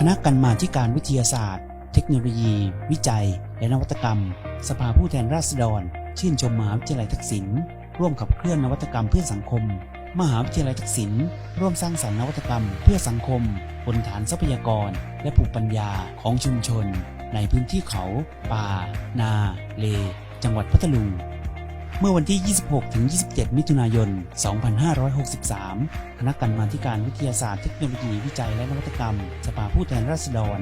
คณะกรรมาธิการวิทยาศาสตร์ เทคโนโลยี วิจัย และนวัตกรรม สภาผู้แทนราษฎร ชื่นชมมหาวิทยาลัยทักษิณร่วมขับเคลื่อนนวัตกรรมเพื่อสังคม มหาวิทยาลัยทักษิณร่วมสร้างสรรค์นวัตกรรมเพื่อสังคมบนฐานทรัพยากร และภูมิปัญญาของชุมชน ในพื้นที่เขา ป่า นา เล จังหวัดพัทลุง เมื่อวันที่ 26ถึง27 มิถุนายน 2563 คณะกรรมาธิการวิทยาศาสตร์เทคโนโลยีวิจัยและนวัตกรรม สภาผู้แทนราษฎร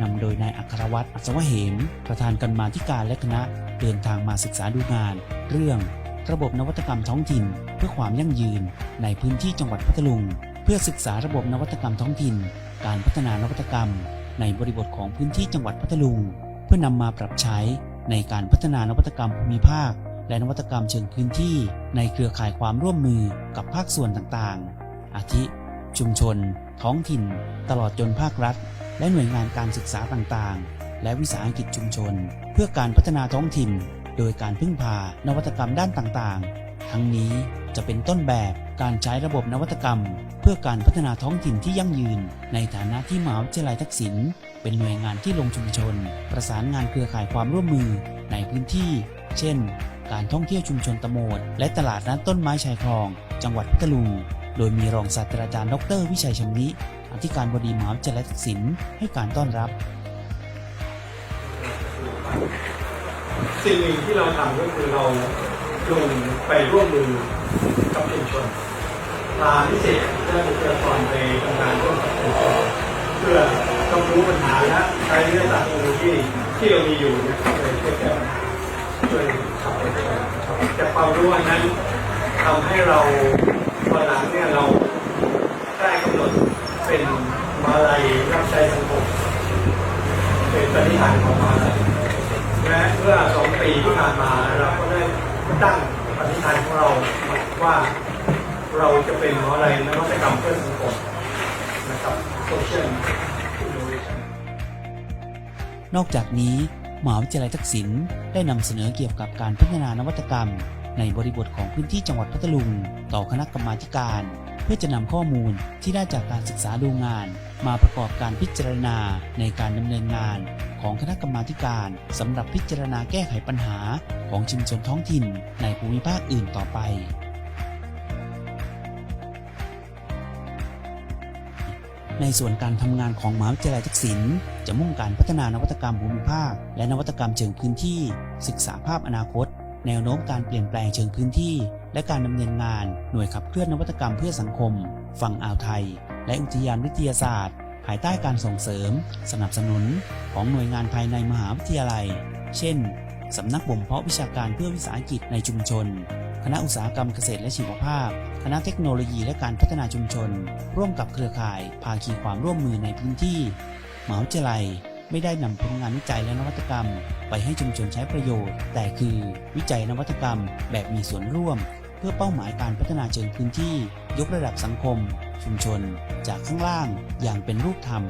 นำโดยนายอัครวัตรอัศวเหม ประธานกรรมาธิการและคณะเดินทางมาศึกษาดูงาน เรื่อง ระบบนวัตกรรมท้องถิ่น เพื่อความยั่งยืน ในพื้นที่จังหวัดพัทลุง เพื่อศึกษาระบบนวัตกรรมท้องถิ่น การพัฒนานวัตกรรม ในบริบทของพื้นที่จังหวัดพัทลุง เพื่อนำมาปรับใช้ในการพัฒนานวัตกรรมภูมิภาค และนวัตกรรมเชิงพื้นที่ในเครือข่ายความร่วมมือกับภาคส่วนต่างๆ อาทิ ชุมชน ท้องถิ่น ตลอดจนภาครัฐ และหน่วยงานการศึกษาต่างๆ และวิสาหกิจชุมชน เพื่อการพัฒนาท้องถิ่น โดยการพึ่งพานวัตกรรมด้านต่างๆ ทั้งนี้จะเป็นต้นแบบการใช้ระบบนวัตกรรม เพื่อการพัฒนาท้องถิ่นที่ยั่งยืน ในฐานะที่มหาวิทยาลัยทักษิณเป็นหน่วยงานที่ลงชุมชน ประสานงานเครือข่ายความร่วมมือในพื้นที่ เช่น การท่องเที่ยวชุมชนตะโมดและตลาดนัดต้นไม้ชายคลอง จังหวัดพัทลุงโดยมีรองศาสตราจารย์ดร วิชัยชำนิอธิการบดีมหาวิทยาลัยทักษิณให้การต้อนรับ สิ่งหนึ่งที่เราทำก็คือเราลงไปร่วมมือกับชุมชนพาพิเศษและบุคลากรไปทำงานร่วมกับชุมชนเพื่อต้องรู้ปัญหาและใช้วิทยาศาสตร์เทคโนโลยีที่เรามีอยู่นะครับไปช่วยแก้ปัญหา ช่วยขับไปด้วยกันครับจากความรู้อันนั้นทำให้เราตอนหลังเนี่ยเราได้กำหนดเป็นมาลัยรับใช้สังคมเป็นปฏิหารของมาลัยและเมื่อสองปีที่ผ่านมาเราก็ได้ตั้งปฏิฐานของเราว่าเราจะเป็นมาลัยนวัตกรรมเพื่อสังคมนะครับ social innovation นอกจากนี้ มหาวิทยาลัยทักษิณได้นำเสนอเกี่ยวกับการพัฒนานวัตกรรม ในบริบทของพื้นที่จังหวัดพัทลุง ต่อคณะกรรมาการ เพื่อจะนำข้อมูลที่ได้จากการศึกษาดูงาน มาประกอบการพิจารณาในการดำเนินงานของคณะกรรมาการสำหรับพิจารณาแก้ไขปัญหาของชุมชนท้องถิ่นในภูมิภาคอื่นต่อไป ในส่วนการทำงานของมหาวิทยาลัยทักษิณจะมุ่งการพัฒนานวัตกรรมภูมิภาค และนวัตกรรมเชิงพื้นที่ ศึกษาภาพอนาคต แนวโน้มการเปลี่ยนแปลงเชิงพื้นที่ และการดำเนินงาน หน่วยขับเคลื่อนนวัตกรรมเพื่อสังคม ฝั่งอ่าวไทย และอุทยานวิทยาศาสตร์ ภายใต้การส่งเสริม สนับสนุน ของหน่วยงานภายในมหาวิทยาลัย เช่นสำนักบ่มเพาะวิชาการเพื่อวิสาหกิจในชุมชน คณะอุตสาหกรรมเกษตรและชีวภาพ คณะเทคโนโลยีและการพัฒนาชุมชน ร่วมกับเครือข่าย ภาคีความร่วมมือในพื้นที่มหาวิทยาลัยไม่ได้นำผลงานวิจัยและนวัตกรรม ไปให้ชุมชนใช้ประโยชน์ แต่คือวิจัยนวัตกรรมแบบมีส่วนร่วม เพื่อเป้าหมายการพัฒนาเชิงพื้นที่ ยกระดับสังคม ชุมชน จากข้างล่างอย่างเป็นรูปธรรม